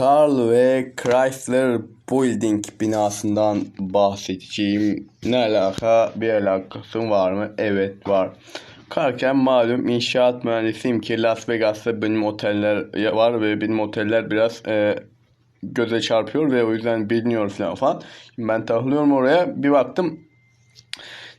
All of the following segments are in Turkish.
Carl ve Chrysler Building binasından bahsedeceğim. Ne alaka? Bir alakası var mı? Evet var. Karken malum inşaat mühendisiyim ki Las Vegas'ta benim oteller var ve benim oteller biraz e, göze çarpıyor ve o yüzden biliniyor falan falan. Ben tahılıyorum oraya bir baktım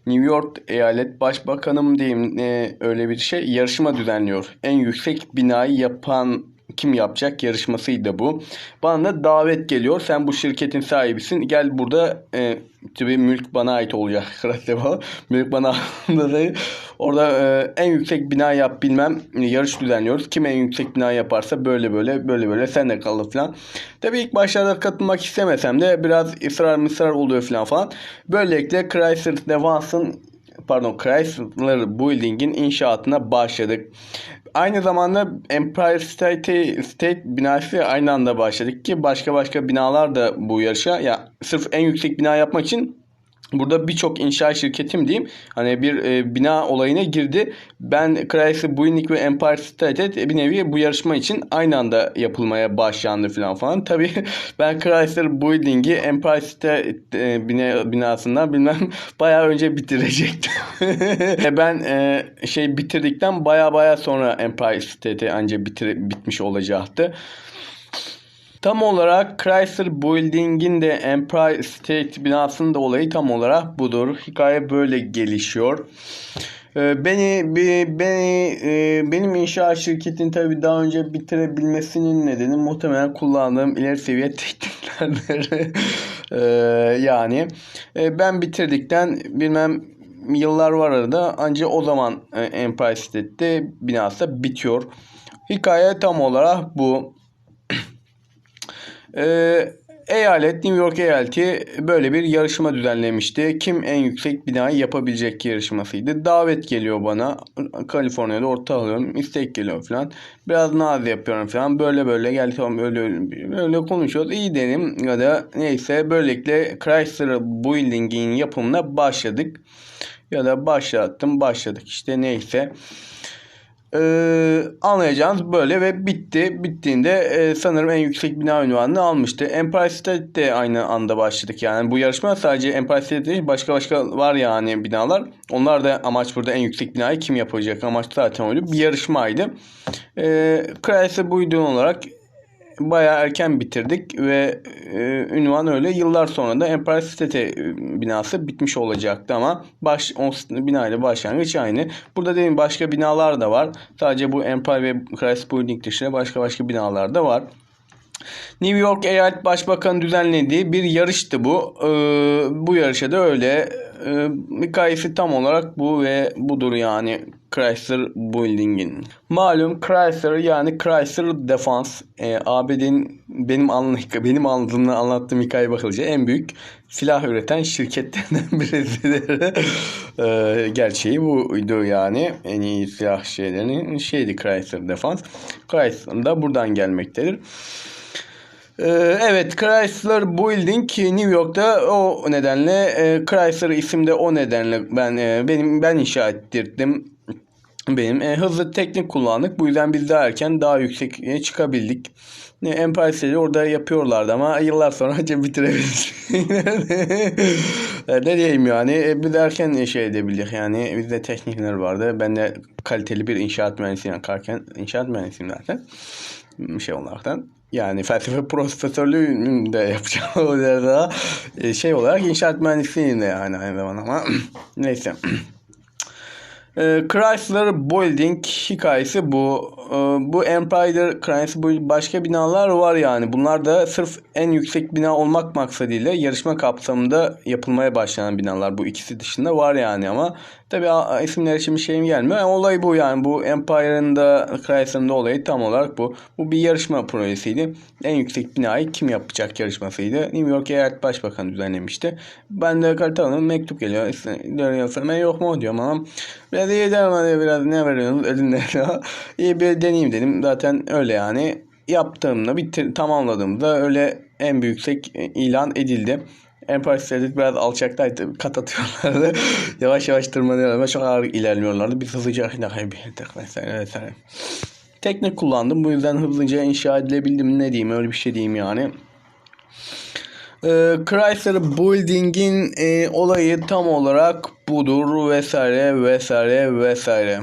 New York Eyalet Başbakanım diyeyim e, öyle bir şey yarışma düzenliyor. En yüksek binayı yapan kim yapacak yarışmasıydı bu. Bana da davet geliyor. Sen bu şirketin sahibisin. Gel burada e, tabii mülk bana ait olacak. Mülk bana Orada e, en yüksek bina yap bilmem yarış düzenliyoruz. Kim en yüksek bina yaparsa böyle böyle böyle böyle sen de kalır falan. Tabii ilk başlarda katılmak istemesem de biraz ısrar mısrar oluyor falan falan. Böylelikle Chrysler Devans'ın pardon Chrysler Building'in inşaatına başladık. Aynı zamanda Empire State, State binası aynı anda başladık ki başka başka binalar da bu yarışa ya sırf en yüksek bina yapmak için Burada birçok inşaat şirketim diyeyim hani bir e, bina olayına girdi. Ben Chrysler Buick ve Empire State bir nevi bu yarışma için aynı anda yapılmaya başlandı falan falan. Tabii ben Chrysler Building'i Empire State e, bina, binasından bilmem bayağı önce bitirecektim. ben e, şey bitirdikten baya baya sonra Empire State anca bitir, bitmiş olacaktı. Tam olarak Chrysler Building'in de Empire State binasının da olayı tam olarak budur. Hikaye böyle gelişiyor. Ee, beni beni e, benim inşaat şirketin tabi daha önce bitirebilmesinin nedeni muhtemelen kullandığım ileri seviye tekniklerdir. Ee, yani e, ben bitirdikten bilmem yıllar var arada ancak o zaman e, Empire State'de binası bitiyor. Hikaye tam olarak bu. Ee, eyalet New York eyaleti böyle bir yarışma düzenlemişti. Kim en yüksek binayı yapabilecek yarışmasıydı. Davet geliyor bana. Kaliforniya'da orta alıyorum. istek geliyor falan. Biraz naz yapıyorum falan. Böyle böyle gel tamam öyle öyle konuşuyoruz. İyi dedim ya da neyse böylelikle Chrysler Building'in yapımına başladık. Ya da başlattım başladık işte neyse. Ee, anlayacağınız böyle ve bitti. Bittiğinde e, sanırım en yüksek bina ünvanını almıştı. Empire State de aynı anda başladık yani. Bu yarışma sadece Empire State değil başka başka var yani binalar. Onlar da amaç burada en yüksek binayı kim yapacak amaç zaten oydu. Bir yarışmaydı. Ee, Chrysler bu olarak bayağı erken bitirdik ve e, ünvan öyle yıllar sonra da Empire State e, binası bitmiş olacaktı ama baş o binayla başlangıç aynı. Burada dediğim başka binalar da var. Sadece bu Empire ve Christ Building dışında başka başka binalar da var. New York Eyalet Başbakanı düzenlediği bir yarıştı bu. Ee, bu yarışa da öyle. Ee, hikayesi tam olarak bu ve budur yani Chrysler Building'in. Malum Chrysler yani Chrysler Defense e, ABD'nin benim anlık benim anladığımda anlattığım hikaye bakılınca en büyük silah üreten şirketlerinden birisidir. e, gerçeği buydu yani. En iyi silah şeylerinin şeydi Chrysler Defense. Chrysler da buradan gelmektedir. Ee, evet Chrysler Building New York'ta o nedenle e, Chrysler isimde o nedenle ben e, benim ben inşa ettirdim. Benim e, hızlı teknik kullandık. Bu yüzden biz daha erken daha yükseğe çıkabildik. E, Empire State'i orada yapıyorlardı ama yıllar sonra önce bitirebildik. ne diyeyim yani e, biz erken şey edebildik yani bizde teknikler vardı. Ben de kaliteli bir inşaat mühendisiyim karken inşaat mühendisiyim zaten şey olaraktan. Yani felsefe profesörlüğünü de da e, şey olarak inşaat mühendisliğinde yani aynı zamanda ama neyse. E, Chrysler Building hikayesi bu. E, bu Empire Chrysler başka binalar var yani. Bunlar da sırf en yüksek bina olmak maksadıyla yarışma kapsamında yapılmaya başlanan binalar. Bu ikisi dışında var yani ama tabi isimler için bir şeyim gelmiyor. Yani olay bu yani. Bu Empire'ın da Chrysler'ın da olayı tam olarak bu. Bu bir yarışma projesiydi. En yüksek binayı kim yapacak yarışmasıydı. New York Eyalet Başbakanı düzenlemişti. Ben de Kartal'ın mektup geliyor. İşte, ben yok mu diyorum ama biraz iyi derim biraz ne veriyorsunuz elinde. iyi bir deneyim dedim. Zaten öyle yani. Yaptığımda bitir, tamamladığımda öyle en yüksek ilan edildi. Empire State biraz alçaktaydı. Kat atıyorlardı. yavaş yavaş tırmanıyorlar. Çok ağır ilerliyorlardı. Biz hızlıca vesaire vesaire. teknik kullandım. Bu yüzden hızlıca inşa edilebildim. Ne diyeyim öyle bir şey diyeyim yani. Ee, Chrysler Building'in e, olayı tam olarak budur vesaire vesaire vesaire.